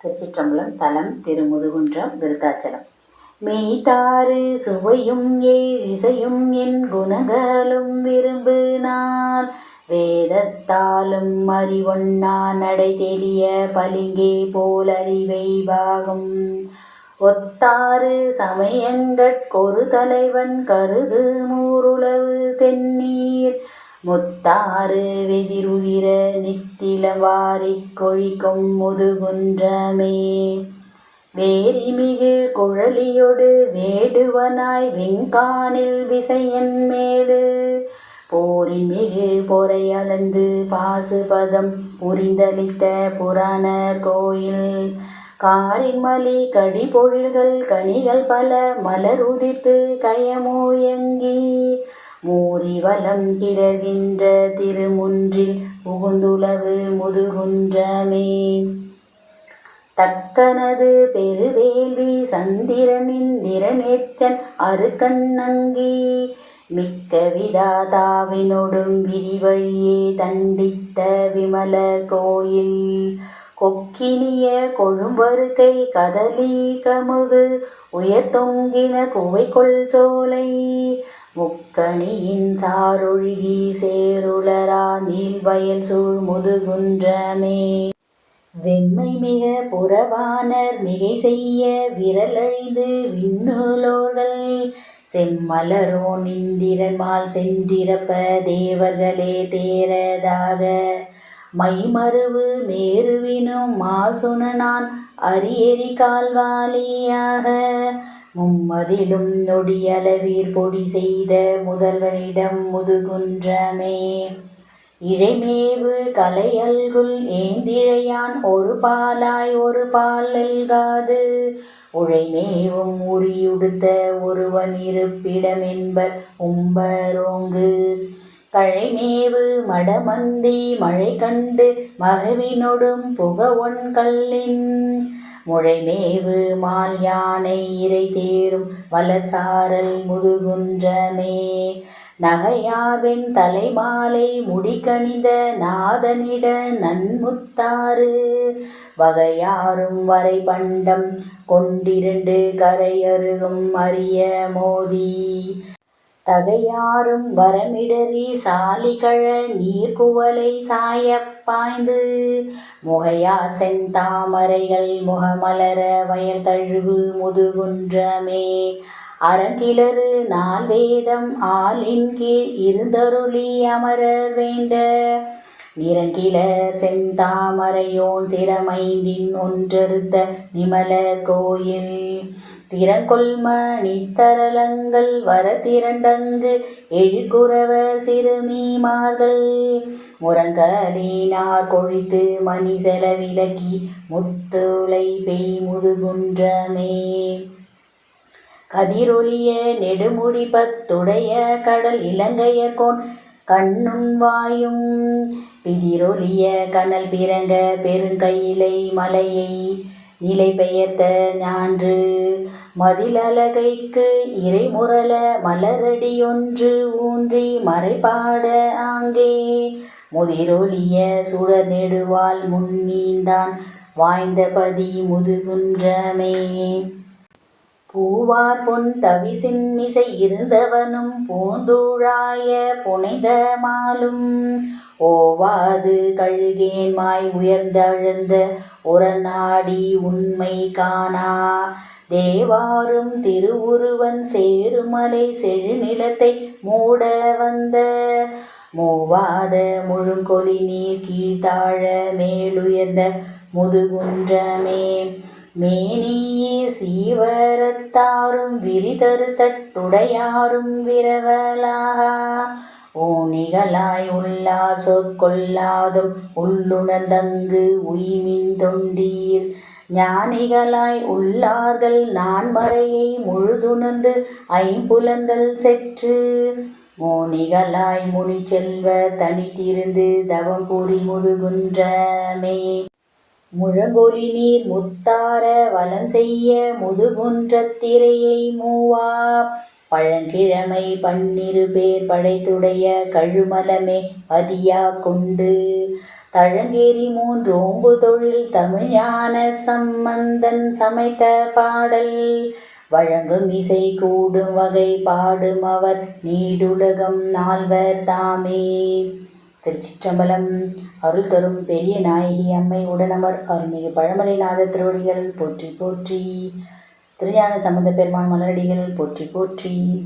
திருச்சிற்றம்பலம் தலம் திருமுதுகுன்றம் விருத்தாச்சலம். மெய்தாறு சுவையும் ஏழிசையும் என் குணங்களும் விரும்பு நான் வேதத்தாலும் அறிவொன்னா நடை தெளிய பலிங்கே போல் அறிவை பாகும் ஒத்தாறு சமயங்கட்கொரு தலைவன் கருது மூருளவு தென்னீர். முத்தாறு வெதிருதிர நித்திலவாரி வாரிக் கொழிக்கும் முதுகுன்றமே. வேரிமிகு குழலியொடு வேடுவனாய் வெங்கானில் விசையன் மேடு. போரிமிகு பொறை பொறையளந்து பாசுபதம் புரிந்தளித்த புராண கோயில். காரின்மலி கடிபொழில்கள் கனிகள் பல மலருதித்து கயமோயங்கி மூரிவலம் கிடகின்ற திருமுன்றில் புகுந்துளவு முதுகுன்றமே. தக்கனது பெருவேள்வி சந்திரனின் திறனேச்சன் அருக்கண்ணங்கி மிக்க விதாதாவினொடும் விதிவழியே தண்டித்த விமல கோயில். கொக்கினிய கொழும்பருக்கை கதலி கமுகு உயர்தொங்கின குவைக்கொள் சோலை. முக்கணியின் சாரொழுகி சேருளரா நீள்வயல் சூழ் முதுகுன்றமே வெண்மை மிக புறவானர் மிகை செய்ய விரலழிந்து விண்ணுலோர்கள். செம்மலரோ நிந்திரன்மால் சென்றிரப்ப தேவர்களே தேரதாக மைமருவு மேருவினும் மாசுனனான் அரியறி கால்வாலியாக. மும்மதிலும் நொடியளவீர் பொடி செய்த முதல்வனிடம் முதுகுன்றமே. இழைமேவு கலையல்குல் ஏந்திழையான் ஒரு பாலாய் ஒரு பால் நல்காது. உழைமேவும் உரியுடுத்த ஒருவன் இருப்பிடமென்பர் உம்பரோங்கு. கழைமேவு மடமந்தி மழை கண்டு மகவினொடும் புக ஒன் கல்லின் முழைமேவு மால் யானை இறை தேரும் வளர்சாரல் முதுகுன்றமே. நகையாவின் தலைமாலை முடிக்கணிந்த நாதனிட நன்முத்தாறு. வகையாரும் வரை பண்டம் கொண்டிரண்டு கரையருகும் அரிய மோதி. தகையாரும் வரமிடறி சாலிகழ நீர்குவலை சாய பாய்ந்து. முகையார் செந்தாமரைகள் முகமலர வயல் தழுவு முதுகுன்றமே. அறங்கிலரு நால் வேதம் கீழ் இருந்தருளி அமரர் வேண்ட. நிறங்கிலர் செந்தாமரையோன் சிரமைந்தின் ஒன்றறுத்த நிமலர் கோயில். திறங்கொள்மணித்தரளங்கள் வர திரண்டங்கு எழுகுறவர் சிறுமீமார்கள். முரங்கதீனார் கொழித்து மணி செலவிலக்கி முத்துளை பெய் முதுகுன்றமே. கதிரொலிய நெடுமுடி பத்துடைய கடல் இலங்கையர்கோன் கண்ணும் வாயும். பிதிரொலிய கனல் பிறங்க பெருங்கையிலை மலையை நிலை பெயர்த்த ஞான்று. மதிலழகைக்கு இறைமுரல மலரடியொன்று ஊன்றி மறைபாட ஆங்கே. முதிரொலிய சுடர் நெடுவால் முன்னீந்தான் வாய்ந்த பதி முதுகுன்றமே. பூவார் பொன் தவிசின்மிசை இருந்தவனும் பூந்தூழாய புனிதமாலும் மாலும். ஓவாது கழுகேன்மாய் உயர்ந்தழுந்த உரநாடி உண்மை காணா. தேவாரும் திருவுருவன் சேருமலை செழுநிலத்தை மூட வந்த. மூவாத முழுங்கொலி நீர் கீழ்த்தாழ மேலுயர்ந்த முதுகுன்றமே. மேனியே சீவரத்தாரும் விரிதரு தட்டுடையாரும் விரவலாகா. ஊனிகளாய் உள்ளார் சொற்கொள்ளாதும் உள்ளுணர்ந்தங்கு உய்மின் தொண்டீர். ஞானிகளாய் உள்ளார்கள் நான் மறையை முழுதுணர்ந்து ஐம்புலன்கள் செற்று. மோனிகளாய் முனி செல்வ தனித்திருந்து தவம் கூறி முதுகுன்றமே. முழங்கொலி நீர் முத்தார வலம் செய்ய முதுகுன்றத்திரையை மூவா பழங்கிழமை பன்னிரு பேர் படைத்துடைய கழுமலமே அதியா கொண்டு. தழங்கேரி மூன்றோம்பு தொழில் தமிழ் ஞான சம்பந்தன் சமைத்த பாடல். வழங்கும் இசை கூடும் வகை பாடும் அவர் நீடுலகம் நால்வர் தாமே. திருச்சிற்றம்பலம் அருள் தரும் பெரிய நாயகி அம்மை உடனமர். அருள்மிகு பழமலைநாத திருவடிகள் போற்றி போற்றி. திருஞான சம்பந்த பெருமான் மலரடிகள் போற்றி போற்றி.